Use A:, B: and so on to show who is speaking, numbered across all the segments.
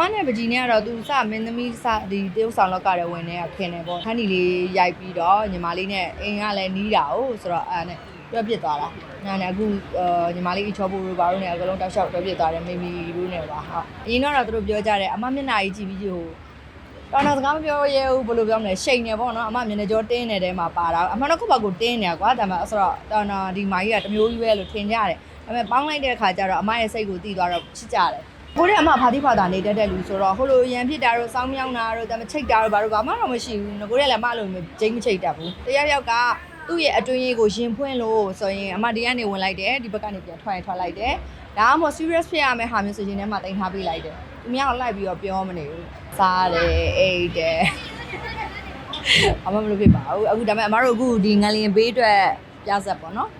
A: မနဲ့ပကြီးနဲ့ကတော့သူစမင်းသမီးစဒီတရုတ်ဆောင်လောက်ကလည်းဝင်နေတာခင်တယ်ပေါ့ခန်းဒီလေးရိုက်ပြီးတော့ညီမလေးနဲ့အိမ်ကလည်းနီးတာ哦ဆိုတော့အဲ့နဲ့တွဲပစ်သွားတာညာနဲ့အခုအာညီမလေးအချောပူတို့ဘာလို့ねအကလုံးတောက်လျှောက်တွဲပစ်သွားတယ်မိမိတို့နဲ့ပါဟုတ်အရင်ကတော့သူတို့ပြောကြတယ်အမမျက်နှာကြီးကြည့်ပြီးကြည့်ဟိုတော်တော်စကားမပြောရဲဘူးဘယ်လိုပြောမလဲရှိန်နေပေါ့နော်အမမျက်နှာကြောတင်းနေတဲ့ထဲမှာပါတာအမှန်တော့ခုဘကိုတင်းနေတာကွာဒါမှဆိုတော့တော်တော်ဒီမာကြီးကတမျိုးကြီးပဲလို့ထင်ကြတယ်ဒါပေမဲ့ပေါင်းလိုက်တဲ့အခါကျတော့အမရဲ့စိတ်ကိုတီးသွားတော့ချစ်ကြတယ် ကိုတဲ့အမဖာတိဖာတာနေတတ်တဲ့လူဆိုတော့ဟိုလိုရန်ဖြစ်တာတို့စောင်းမြောင်းတာတို့ဒါမှချိတ်တာတို့ဘာလို့ဘာမှတော့မရှိဘူးငကိုတဲ့လည်းမလို့ဂျိမ်းမချိတ်တတ်ဘူးတယောက်ယောက်ကသူ့ရဲ့အတွင်းရေးကိုရင်ဖွင့်လို့ဆိုရင်အမဒီကနေဝင်လိုက်တယ်ဒီဘက်ကနေပြန်ထွက်ရင်ထွက်လိုက်တယ်ဒါမှမဟုတ် serious ဖြစ်ရမယ့်ဟာမျိုးဆိုရင်လည်းမတင်ထားပေးလိုက်တယ်သူများကိုလိုက်ပြီးတော့ပြောမနေဘူးစားတယ်အိတ်တယ်အမမလို့ဖြစ်ပါဘူးအခုဒါပေမဲ့အမတို့အခုဒီငလျင်ဘေးအတွက်ပြဆက်ပေါ့နော်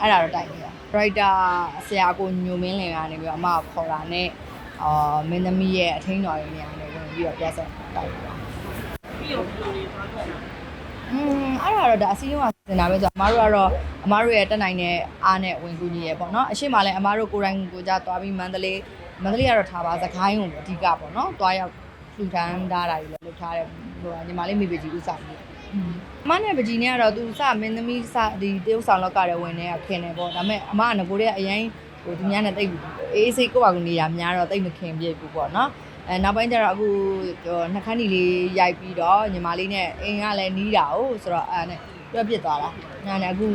A: အဲ့ဒါတော့တိုက်နေတာ writer ဆရာကိုညိုမင်းလင်ကနေပြီးတော့အမကိုခေါ်တာနဲ့ အာမင်းသမီးရဲ့အထင်းတော်ရင်းနေရာနဲ့ဝင်ပြီးတော့ပြဆက်တိုက်နေတာอืมအဲ့ဒါတော့ဒါအစည်းအဝေးစင်တာပဲဆိုတော့အမားတို့ကတော့အမားတို့ရဲ့တက်နိုင်တဲ့အားနဲ့ဝင်ကူညီရပေါ့နော်အရှိမလည်းအမားတို့ကိုယ်တိုင်ကိုယ်ကြသွားပြီးမန္တလေးမန္တလေးကတော့ထားပါစကိုင်းကိုအဓိကပေါ့နော်သွားရောက်လှူဒန်းထားတာကြီးလည်းလုပ်ထားတယ်ဟိုညီမလေးမိပကြီးဥစားပြီးအမနဲ့ပကြီးနဲ့ကတော့သူစမင်းသမီးစဒီတရုတ်ဆောင်လောက်ကလည်းဝင်နေတာခင်တယ်ပေါ့ဒါပေမဲ့အမကငကိုတဲ့အရင်ဟိုသူများနဲ့တိတ်အေး အေးဆေးကိုယ့်ဘာကိုနေတာများတော့တိတ်မခင်ပြည့်ဘူးပေါ့နော်အဲနောက်ပိုင်းကျတော့အခုနှခမ်းဒီလေးရိုက်ပြီးတော့ညီမလေးနဲ့အိမ်ကလည်းနီးတာ哦ဆိုတော့အဲ့နဲ့တွဲပစ်သွားတာညာနဲ့အခု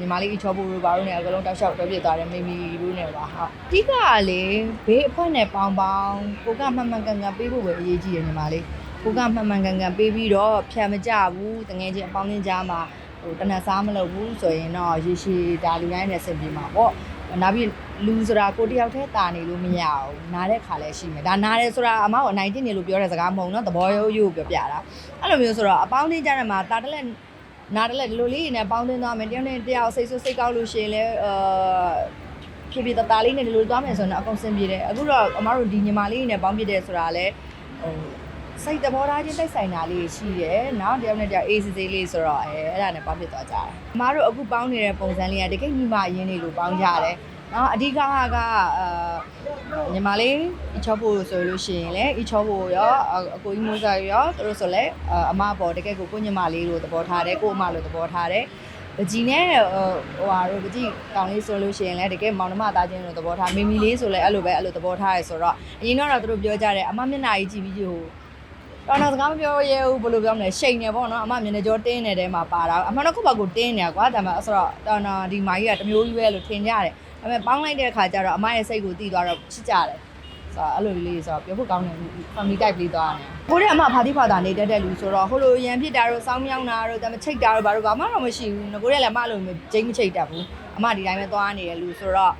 A: ညီမလေးအချောပူတို့ဘာလို့ねအကလုံးတောက်လျှောက်တွဲပစ်သွားတယ်မိမိတို့နဲ့ပါဟုတ်အဓိကကလေဘေးအဖွဲနဲ့ပေါင်းပေါင်းကိုကမှန်မှန်ကန်ကန်ပေးဖို့ပဲအရေးကြီးတယ်ညီမလေးကိုကမှန်မှန်ကန်ကန်ပေးပြီးတော့ဖြတ်မကြဘူးတငယ်ချင်းအပေါင်းချင်းကြားမှာဟိုတနက်စားမလုပ်ဘူးဆိုရင်တော့ရေရှည်ဒါလူတိုင်းနဲ့ဆင်ပြေမှာပေါ့နောက်ပြီး လူဆိုတာကိုတယောက်တည်းတာနေလို့မရဘူးနားတဲ့ခါလည်းရှိမယ်ဒါနားတယ်ဆိုတာအမကအနိုင်တင်နေလို့ပြောတဲ့စကားမဟုတ်နော်သဘောရိုးရိုးပြောပြတာအဲ့လိုမျိုးဆိုတော့အပေါင်းချင်းကြားထဲမှာတာတလက်နားတလက်ဒီလိုလေးနေပေါင်းတင်သွားမယ်တယောက်နဲ့တယောက်စိတ်ဆိုးစိတ်ကောက်လို့ရှိရင်လည်းအာဖြစ်ဖြစ်တသားလေးနဲ့ဒီလိုသွားမယ်ဆိုတော့အကုန်စင်ပြေတယ်အခုတော့အမတို့ဒီညီမလေးနဲ့ပေါင်းပြတယ်ဆိုတာလည်းဟိုစိတ်သဘောထားချင်းတိုက်ဆိုင်တာလေးရှိတယ်။နောက်တယောက်နဲ့တယောက်အေးစစ်စစ်လေးဆိုတော့အဲအဲ့ဒါနဲ့ပေါင်းဖြစ်သွားကြတယ်။အမားတို့အခုပေါင်းနေတဲ့ပုံစံလေးကတကယ်ညီမရင်းလေးလိုပေါင်းကြတယ်။ နော်အဓိကကအာညီမလေးအချောဖို့ဆိုလို့ရှိရင်လည်းအချောဖို့ရောအကိုကြီးမိုးစားရောသူတို့ဆိုလည်းအမပေါ်တကယ်ကိုကိုညီမလေးလိုသဘောထားတယ်ကိုအမလိုသဘောထားတယ်။ပကြီးနဲ့ဟိုဟာတို့ပကြီးကောင်းလေးဆိုလို့ရှိရင်လည်းတကယ်မောင်နှမသားချင်းလိုသဘောထားမိမိလေးဆိုလည်းအဲ့လိုပဲအဲ့လိုသဘောထားရဲဆိုတော့အရင်တော့သူတို့ပြောကြတယ်အမမျက်နှာကြီးကြည့်ပြီးဟို တော်တော်စကားမပြောရဲဘူးဘယ်လိုပြောမလဲရှိန်နေပေါ့နော်အမမျက်နှာကြောတင်းနေတဲ့ထဲမှာပါတာအမှန်တော့ခုဘကိုတင်းနေတာကွာဒါမှဆိုတော့တော်တော်ဒီမာကြီးကတမျိုးကြီးပဲလို့ထင်ကြတယ်ဒါပေမဲ့ပေါင်းလိုက်တဲ့အခါကျတော့အမရဲ့စိတ်ကိုတီးသွားတော့ချစ်ကြတယ်ဆိုတော့အဲ့လိုလေးဆိုတော့ပြောဖို့ကောင်းတယ် family type လေးသွားတယ်ကိုတဲ့အမဖာတိဖာတာနေတတ်တဲ့လူဆိုတော့ဟိုလိုရန်ဖြစ်တာတို့စောင်းမြောင်းတာတို့ဒါမှချိတ်တာတို့ဘာလို့ဘာမှတော့မရှိဘူးငကိုတဲ့လည်းမလို့ဂျိမ်းမချိတ်တတ်ဘူးအမဒီတိုင်းပဲသွားနေတဲ့လူဆိုတော့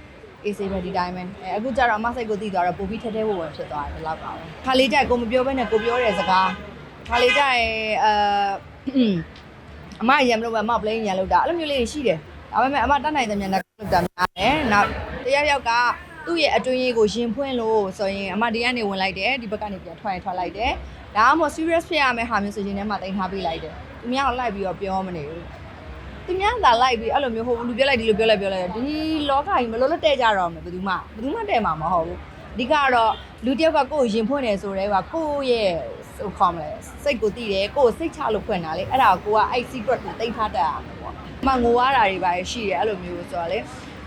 A: အေးစေးပဲဒီတိုင်းပဲအဲအခုကျတော့အမစိတ်ကိုတီးသွားတော့ပိုပြီးထဲထဲဝဝင်ဖြစ်သွားတယ်ဒီလောက်ပါပဲခါလေးကြိုက်ကိုမပြောဘဲနဲ့ကိုပြောတဲ့စကားခါလေးကြိုက်အဲအမရံမလို့ပဲအမပလိန်ရံလို့တာအဲ့လိုမျိုးလေးရှိတယ်ဒါပေမဲ့အမတတ်နိုင်တဲ့မြန်နဲ့လုပ်တာများတယ်နောက်တယောက်ယောက်ကသူ့ရဲ့အတွင်းရေးကိုရင်ဖွင့်လို့ဆိုရင်အမဒီကနေဝင်လိုက်တယ်ဒီဘက်ကနေပြန်ထွက်ရင်ထွက်လိုက်တယ်ဒါမှမဟုတ် serious ဖြစ်ရမယ့်ဟာမျိုးဆိုရင်လည်းမတင်ထားပေးလိုက်တယ်သူများကိုလိုက်ပြီးတော့ပြောမနေဘူး သူများသာလိုက်ပြီးအဲ့လိုမျိုးဟိုလူပြောလိုက်ဒီလိုပြောလိုက်ပြောလိုက်ဒီလောကကြီးမလို့လက်တဲ့ကြတော့မယ်ဘယ်သူမှဘယ်သူမှတဲ့မှာမဟုတ်ဘူးအဓိကတော့လူတစ်ယောက်ကကိုယ်ကိုရင်ဖွင့်တယ်ဆိုတော့ကကိုယ့်ရဲ့ဟိုခေါ်မလဲစိတ်ကိုတည်တယ်ကိုယ်စိတ်ချလို့ဖွင့်တာလေအဲ့ဒါကိုကအဲ့ secret ကိုတိတ်ထားတတ်ရမှာပေါ့အမငိုရတာတွေပါရှိတယ်အဲ့လိုမျိုးဆိုတော့လေ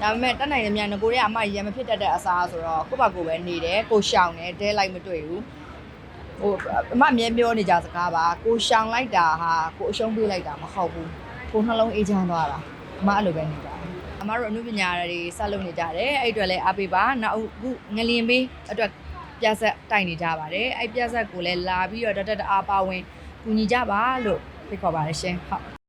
A: ဒါပေမဲ့တက်နိုင်တယ်မြန်ငကိုတွေကအမရံမဖြစ်တတ်တဲ့အစားဆိုတော့ကိုယ့်ဘာကိုယ်ပဲနေတယ်ကိုရှောင်တယ်ဒဲလိုက်မတွေ့ဘူးဟိုအမအမြဲပြောနေကြစကားပါကိုရှောင်လိုက်တာဟာကိုအရှုံးပေးလိုက်တာမဟုတ်ဘူး ကိုနှလုံးအေးချမ်းသွားတာအမအဲ့လိုပဲနေကြတယ်အမတို့အမှုပညာတွေဆက်လုပ်နေကြတယ်အဲ့အတွက်လည်းအားပေးပါနောက်အခုငလျင်ပေးအတွက်ပြဆက်တိုက်နေကြပါတယ်အဲ့ပြဆက်ကိုလည်းလာပြီးတော့တတ်တတ်အားပါဝင်ကူညီကြပါလို့ဖိတ်ခေါ်ပါတယ်ရှင်ဟုတ်